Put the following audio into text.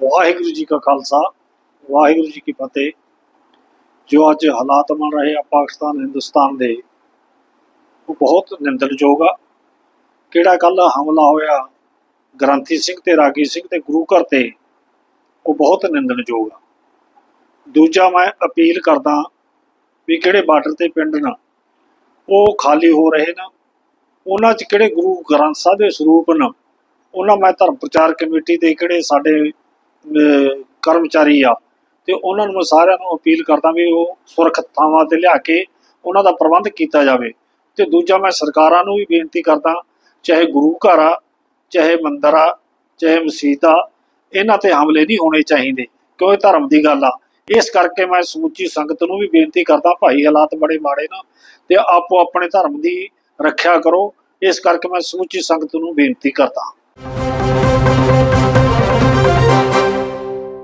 ਵਾਹਿਗੁਰੂ ਜੀ ਕਾ ਖਾਲਸਾ, ਵਾਹਿਗੁਰੂ ਜੀ ਕੀ ਫਤਿਹ। ਜੋ ਅੱਜ ਹਾਲਾਤ ਬਣ ਰਹੇ ਆ ਪਾਕਿਸਤਾਨ, ਹਿੰਦੁਸਤਾਨ ਦੇ, ਉਹ ਬਹੁਤ ਨਿੰਦਣਯੋਗ ਆ। ਕਿਹੜਾ ਕੱਲ ਹਮਲਾ ਹੋਇਆ, ਗ੍ਰੰਥੀ ਸਿੰਘ ਤੇ ਰਾਗੀ ਸਿੰਘ ਤੇ ਗੁਰੂ ਘਰ ਤੇ, ਉਹ ਬਹੁਤ ਨਿੰਦਣਯੋਗ ਆ। ਦੂਜਾ ਮੈਂ ਅਪੀਲ ਕਰਦਾ ਵੀ ਕਿਹੜੇ ਬਾਰਡਰ ਤੇ ਪਿੰਡ ਨਾ, ਉਹ ਖਾਲੀ ਹੋ ਰਹੇ ਨਾ, ਉਹਨਾਂ 'ਚ ਕਿਹੜੇ ਗੁਰੂ ਗ੍ਰੰਥ ਸਾਹਿਬ ਦੇ ਸਰੂਪ ਨਾ, ਉਹਨਾਂ ਮੈਂ ਧਰਮ ਪ੍ਰਚਾਰ ਕਮੇਟੀ ਦੇ ਕਿਹੜੇ ਸਾਡੇ ਕਰਮਚਾਰੀ ਆ। ਤੇ ਉਹਨਾਂ ਨੂੰ ਮੈਂ ਸਾਰਿਆਂ ਨੂੰ ਅਪੀਲ ਕਰਦਾ ਵੀ ਉਹ ਸੁਰੱਖਿਅਤ ਥਾਵਾਂ ਤੇ ਲਿਆ ਕੇ ਉਹਨਾਂ ਦਾ ਪ੍ਰਬੰਧ ਕੀਤਾ ਜਾਵੇ। ਤੇ ਦੂਜਾ ਮੈਂ ਸਰਕਾਰਾਂ ਨੂੰ ਵੀ ਬੇਨਤੀ ਕਰਦਾ, ਚਾਹੇ ਗੁਰੂ ਘਰ ਆ, ਚਾਹੇ ਮੰਦਰ ਆ, ਚਾਹੇ ਮਸਜਿਦ ਆ, ਇਹਨਾਂ ਤੇ ਹਮਲੇ ਨਹੀਂ ਹੋਣੇ ਚਾਹੀਦੇ, ਕਿਉਂ ਇਹ ਧਰਮ ਦੀ ਗੱਲ ਆ। ਇਸ ਕਰਕੇ ਮੈਂ ਸਮੁੱਚੀ ਸੰਗਤ ਨੂੰ ਵੀ ਬੇਨਤੀ ਕਰਦਾ, ਭਾਈ ਹਾਲਾਤ ਬੜੇ ਮਾੜੇ ਨਾ, ਤੇ ਆਪੋ ਆਪਣੇ ਧਰਮ ਦੀ ਰੱਖਿਆ ਕਰੋ। ਇਸ ਕਰਕੇ ਮੈਂ ਸਮੁੱਚੀ ਸੰਗਤ ਨੂੰ ਬੇਨਤੀ ਕਰਦਾ।